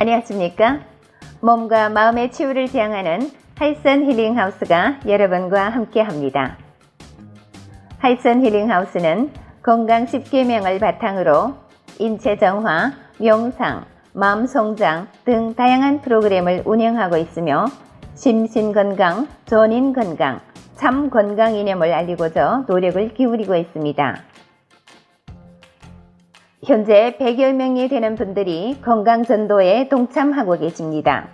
안녕하십니까? 몸과 마음의 치유를 지향하는 하이선 힐링하우스가 여러분과 함께 합니다. 하이선 힐링하우스는 건강 10계명을 바탕으로 인체 정화, 명상, 마음 성장 등 다양한 프로그램을 운영하고 있으며 심신 건강, 전인 건강, 참 건강 이념을 알리고자 노력을 기울이고 있습니다. 현재 100여 명이 되는 분들이 건강 전도에 동참하고 계십니다.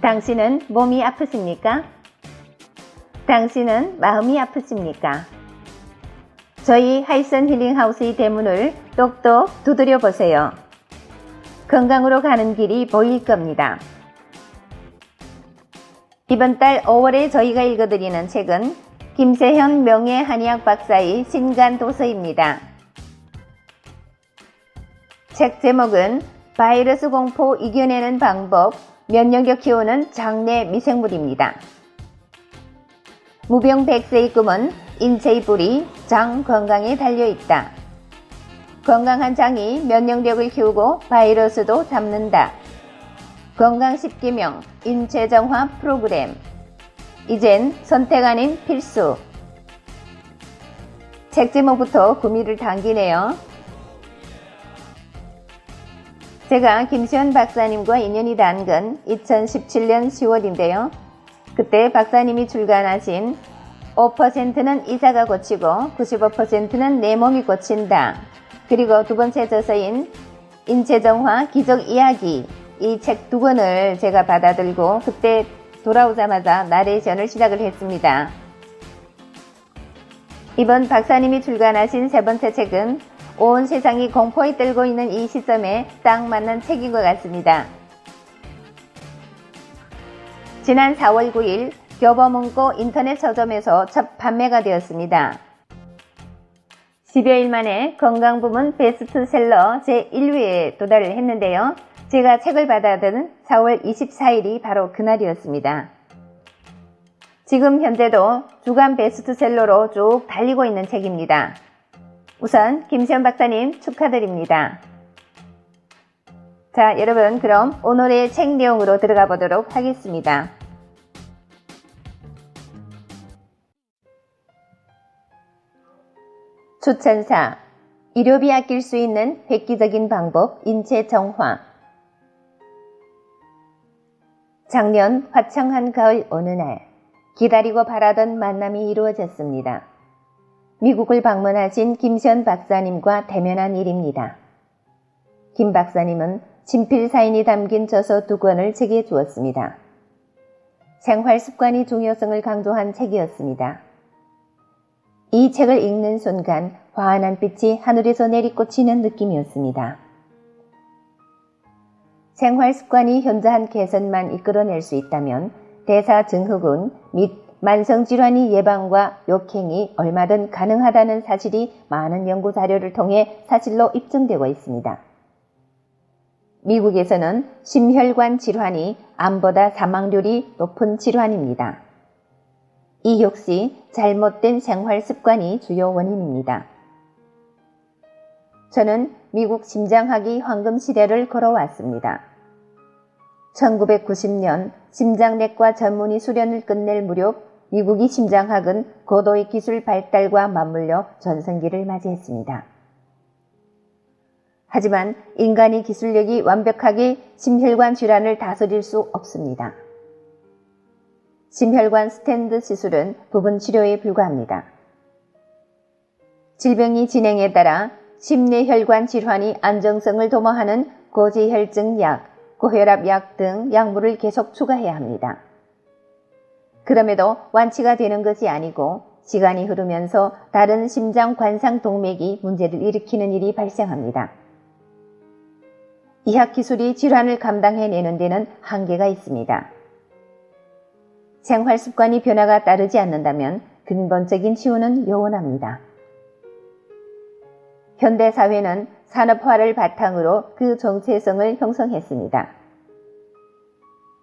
당신은 몸이 아프십니까? 당신은 마음이 아프십니까? 저희 하이선 힐링하우스의 대문을 똑똑 두드려 보세요. 건강으로 가는 길이 보일 겁니다. 이번 달 5월에 저희가 읽어드리는 책은 김세현 명예 한의학 박사의 신간 도서입니다. 책 제목은 바이러스 공포 이겨내는 방법, 면역력 키우는 장내 미생물입니다. 무병 백세의 꿈은 인체의 뿌리, 장 건강에 달려있다. 건강한 장이 면역력을 키우고 바이러스도 잡는다. 건강 10기명 인체 정화 프로그램. 이젠 선택 아닌 필수. 책 제목부터 구미를 당기네요. 제가 김시현 박사님과 인연이 닿은 건 2017년 10월인데요. 그때 박사님이 출간하신 5%는 이사가 고치고 95%는 내 몸이 고친다. 그리고 두 번째 저서인 인체정화 기적 이야기 이 책 두 권을 제가 받아들고 그때 돌아오자마자 나레이션을 시작을 했습니다. 이번 박사님이 출간하신 세 번째 책은 온 세상이 공포에 떨고 있는 이 시점에 딱 맞는 책인 것 같습니다. 지난 4월 9일 교보문고 인터넷 서점에서 첫 판매가 되었습니다. 10여일 만에 건강 부문 베스트셀러 제1위에 도달을 했는데요. 제가 책을 받아든 4월 24일이 바로 그날이었습니다. 지금 현재도 주간 베스트셀러로 쭉 달리고 있는 책입니다. 우선 김시현 박사님 축하드립니다. 자, 여러분 그럼 오늘의 책 내용으로 들어가 보도록 하겠습니다. 추천사 일요비 아낄 수 있는 획기적인 방법 인체 정화 작년 화창한 가을 어느 날 기다리고 바라던 만남이 이루어졌습니다. 미국을 방문하신 김시현 박사님과 대면한 일입니다. 김 박사님은 친필 사인이 담긴 저서 두 권을 제게 주었습니다. 생활 습관이 중요성을 강조한 책이었습니다. 이 책을 읽는 순간 환한 빛이 하늘에서 내리꽂히는 느낌이었습니다. 생활 습관이 현저한 개선만 이끌어낼 수 있다면 대사 증후군 및 만성질환의 예방과 욕행이 얼마든 가능하다는 사실이 많은 연구 자료를 통해 사실로 입증되고 있습니다. 미국에서는 심혈관 질환이 암보다 사망률이 높은 질환입니다. 이 역시 잘못된 생활 습관이 주요 원인입니다. 저는 미국 심장학의 황금 시대를 걸어왔습니다. 1990년 심장내과 전문의 수련을 끝낼 무렵 미국의 심장학은 고도의 기술 발달과 맞물려 전성기를 맞이했습니다. 하지만 인간의 기술력이 완벽하게 심혈관 질환을 다스릴 수 없습니다. 심혈관 스탠드 시술은 부분 치료에 불과합니다. 질병이 진행에 따라 심내혈관 질환이 안정성을 도모하는 고지혈증 약, 고혈압 약 등 약물을 계속 추가해야 합니다. 그럼에도 완치가 되는 것이 아니고 시간이 흐르면서 다른 심장 관상 동맥이 문제를 일으키는 일이 발생합니다. 이학 기술이 질환을 감당해내는 데는 한계가 있습니다. 생활 습관이 변화가 따르지 않는다면 근본적인 치유는 요원합니다. 현대 사회는 산업화를 바탕으로 그 정체성을 형성했습니다.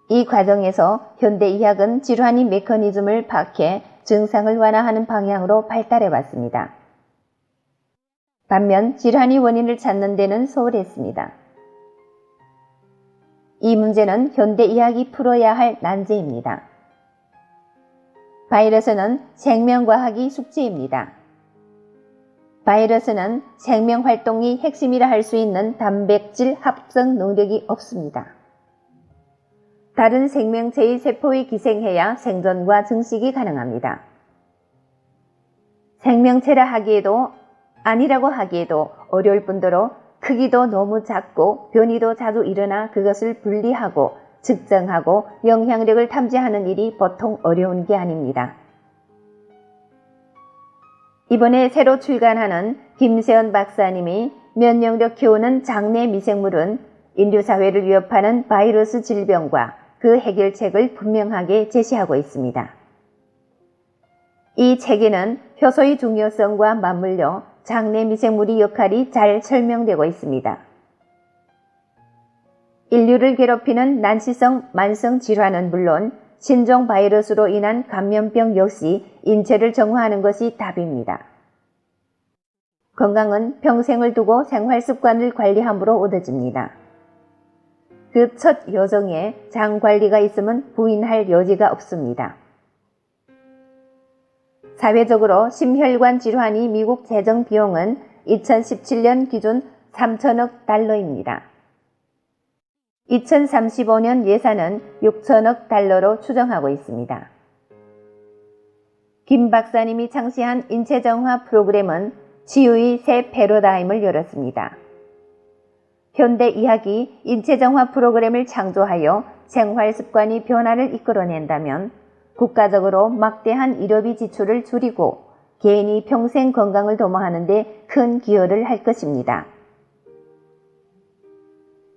이 과정에서 현대의학은 질환의 메커니즘을 파악해 증상을 완화하는 방향으로 발달해 왔습니다. 반면 질환의 원인을 찾는 데는 소홀했습니다. 이 문제는 현대 의학이 풀어야 할 난제입니다. 바이러스는 생명과학이 숙제입니다. 바이러스는 생명 활동이 핵심이라 할 수 있는 단백질 합성 능력이 없습니다. 다른 생명체의 세포에 기생해야 생존과 증식이 가능합니다. 생명체라 하기에도 아니라고 하기에도 어려울 뿐더러 크기도 너무 작고 변이도 자주 일어나 그것을 분리하고 측정하고 영향력을 탐지하는 일이 보통 어려운 게 아닙니다. 이번에 새로 출간하는 김세연 박사님이 면역력 키우는 장내 미생물은 인류 사회를 위협하는 바이러스 질병과 그 해결책을 분명하게 제시하고 있습니다. 이 책에는 효소의 중요성과 맞물려 장내 미생물의 역할이 잘 설명되고 있습니다. 인류를 괴롭히는 난치성 만성 질환은 물론 신종 바이러스로 인한 감염병 역시 인체를 정화하는 것이 답입니다. 건강은 평생을 두고 생활 습관을 관리함으로 얻어집니다. 그 첫 여정에 장 관리가 있으면 부인할 여지가 없습니다. 사회적으로 심혈관 질환이 미국 재정 비용은 2017년 기준 3천억 달러입니다. 2035년 예산은 6천억 달러로 추정하고 있습니다. 김 박사님이 창시한 인체정화 프로그램은 치유의 새 패러다임을 열었습니다. 현대 의학이 인체정화 프로그램을 창조하여 생활 습관이 변화를 이끌어낸다면 국가적으로 막대한 의료비 지출을 줄이고 개인이 평생 건강을 도모하는 데 큰 기여를 할 것입니다.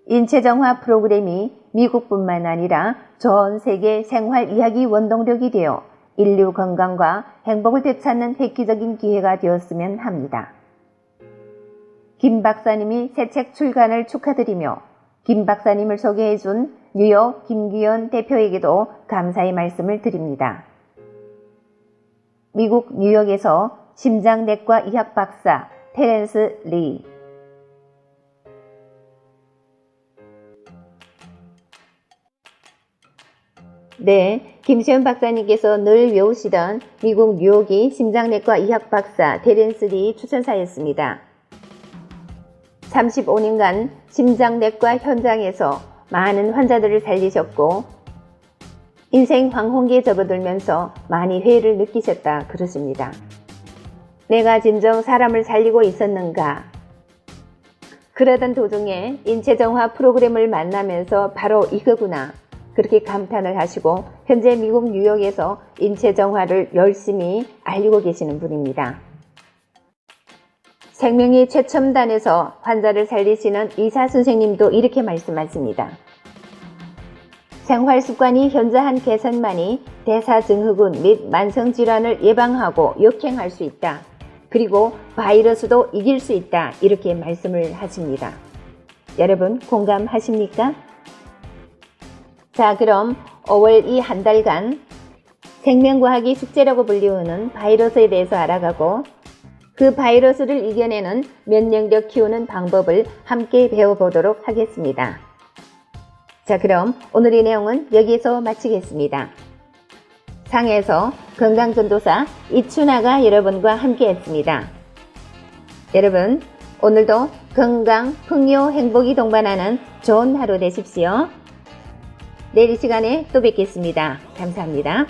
인체정화 프로그램이 미국뿐만 아니라 전 세계 생활의학이 원동력이 되어 인류 건강과 행복을 되찾는 획기적인 기회가 되었으면 합니다. 김 박사님이 새 책 출간을 축하드리며 김 박사님을 소개해준 뉴욕 김규현 대표에게도 감사의 말씀을 드립니다. 미국 뉴욕에서 심장내과 의학 박사 테렌스 리 네, 김시현 박사님께서 늘 외우시던 미국 뉴욕의 심장내과 의학 박사 테렌스 리 추천사였습니다. 35년간 심장내과 현장에서 많은 환자들을 살리셨고 인생 황혼기에 접어들면서 많이 회의를 느끼셨다 그러십니다. 내가 진정 사람을 살리고 있었는가? 그러던 도중에 인체정화 프로그램을 만나면서 바로 이거구나. 그렇게 감탄을 하시고 현재 미국 뉴욕에서 인체정화를 열심히 알리고 계시는 분입니다. 생명의 최첨단에서 환자를 살리시는 의사 선생님도 이렇게 말씀하십니다. 생활 습관이 현저한 개선만이 대사증후군 및 만성질환을 예방하고 역행할 수 있다. 그리고 바이러스도 이길 수 있다. 이렇게 말씀을 하십니다. 여러분 공감하십니까? 자, 그럼 5월 이 한 달간 생명과학이 숙제라고 불리우는 바이러스에 대해서 알아가고 그 바이러스를 이겨내는 면역력 키우는 방법을 함께 배워보도록 하겠습니다. 자, 그럼 오늘의 내용은 여기서 마치겠습니다. 상에서 건강전도사 이춘아가 여러분과 함께 했습니다. 여러분, 오늘도 건강, 풍요, 행복이 동반하는 좋은 하루 되십시오. 내일 이 시간에 또 뵙겠습니다. 감사합니다.